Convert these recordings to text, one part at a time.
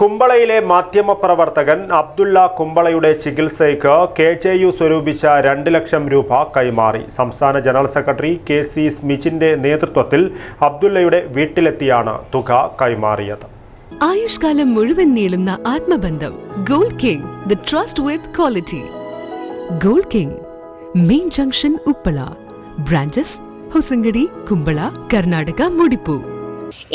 കുമ്പളയിലെ മാധ്യമപ്രവർത്തകൻ അബ്ദുള്ള കുമ്പളയുടെ ചികിത്സയ്ക്ക് K J U സ്വരൂപിച്ച രണ്ട് ലക്ഷം രൂപ കൈമാറി. സംസ്ഥാന ജനറൽ സെക്രട്ടറി കെ സി സ്മിച്ചിന്റെ നേതൃത്വത്തിൽ അബ്ദുള്ളയുടെ വീട്ടിലെത്തിയാണ് തുക കൈമാറിയത്. ആയുഷ്കാലം മുഴുവൻ നീളുന്ന ആത്മബന്ധം gold king the trust with quality gold king main junction Uppala branches Hosangadi Kumbala Karnataka മുടിപ്പൂ.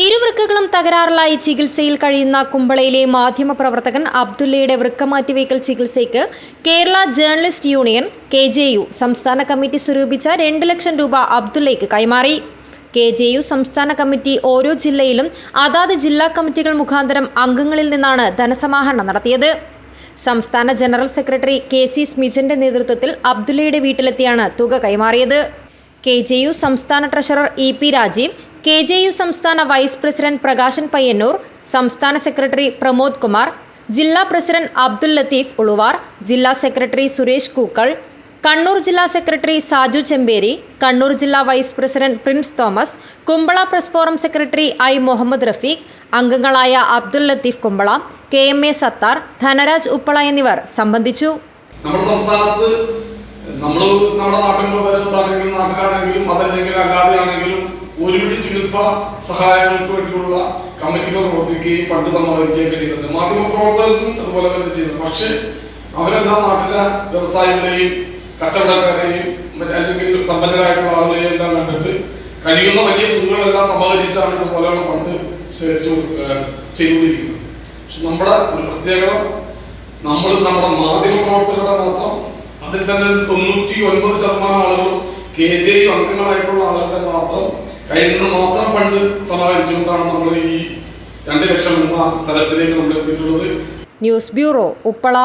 ഇരുവൃക്കകളും തകരാറിലായി ചികിത്സയിൽ കഴിയുന്ന കുമ്പളയിലെ മാധ്യമപ്രവർത്തകൻ അബ്ദുള്ളയുടെ വൃക്കമാറ്റിവയ്ക്കൽ ചികിത്സയ്ക്ക് Kerala journalist union K J U സംസ്ഥാന കമ്മിറ്റി സ്വരൂപിച്ച രണ്ട് ലക്ഷം രൂപ അബ്ദുള്ളയ്ക്ക് കൈമാറി. കെ ജെ യു സംസ്ഥാന കമ്മിറ്റി ഓരോ ജില്ലയിലും അതാത് ജില്ലാ കമ്മിറ്റികൾ മുഖാന്തരം അംഗങ്ങളിൽ നിന്നാണ് ധനസമാഹരണം നടത്തിയത്. സംസ്ഥാന ജനറൽ സെക്രട്ടറി കെ സി സ്മിജന്റെ നേതൃത്വത്തിൽ അബ്ദുള്ളയുടെ വീട്ടിലെത്തിയാണ് തുക കൈമാറിയത്. കെ ജെ യു സംസ്ഥാന treasurer E P Rajeev K J U സംസ്ഥാന വൈസ് പ്രസിഡന്റ് പ്രകാശൻ പയ്യന്നൂർ സംസ്ഥാന സെക്രട്ടറി പ്രമോദ് കുമാർ ജില്ലാ പ്രസിഡന്റ് അബ്ദുൽ ലത്തീഫ് ഉളുവാർ ജില്ലാ സെക്രട്ടറി സുരേഷ് കൂക്കൾ കണ്ണൂർ ജില്ലാ സെക്രട്ടറി സാജു ചെമ്പേരി കണ്ണൂർ ജില്ലാ vice president Prince Thomas Kumbala press forum secretary I Muhammad Rafeeq അംഗങ്ങളായ Abdul Latheef Kumbala K M A Sathar Dhanaraj Uppala എന്നിവർ സംബന്ധിച്ചു. നമ്മുടെ സംസ്ഥാനത്ത് നമ്മൾ നമ്മുടെ നാട്ടിൻ പ്രദേശത്താണെങ്കിലും നാട്ടിലാണെങ്കിലും അതല്ലെങ്കിൽ അല്ലാതെയാണെങ്കിലും ചികിത്സാ സഹായങ്ങൾക്ക് വേണ്ടിയുള്ള കമ്മിറ്റികൾ പ്രവർത്തിക്കുകയും ഫണ്ട് സമാഹരിക്കുകയൊക്കെ ചെയ്തിട്ടുണ്ട്. മാധ്യമ പ്രവർത്തകർക്കും അതുപോലെ തന്നെ ചെയ്തു പക്ഷേ അവരെല്ലാം നാട്ടിലെ വ്യവസായികളെയും കച്ചവടക്കാരെയും അല്ലെങ്കിൽ സമ്പന്നരായിട്ടുള്ള ആളുകളെയും എല്ലാം കണ്ടിട്ട് കഴിയുന്ന വലിയ തുകകളെല്ലാം സമാഹരിച്ചാണ് ഇതുപോലെയുള്ള ഫണ്ട് ശേഖരിച്ചു ചെയ്തുകൊണ്ടിരിക്കുന്നത്. പക്ഷെ നമ്മുടെ ഒരു പ്രത്യേകത നമ്മൾ നമ്മുടെ മാധ്യമ പ്രവർത്തകരുടെ മാത്രം അതിൽ തന്നെ തൊണ്ണൂറ്റി ഒൻപത് ശതമാനം ആളുകളും കെ ജെ അംഗങ്ങളായിട്ടുള്ള ആളുകളുടെ മാത്രം കയ്യിൽ നിന്ന് മാത്രം ഫണ്ട് സമാഹരിച്ചുകൊണ്ടാണ് നമ്മൾ ഈ രണ്ട് ലക്ഷം എന്ന തലത്തിലേക്ക് നമ്മൾ എത്തിയിട്ടുള്ളത്. News bureau Uppala.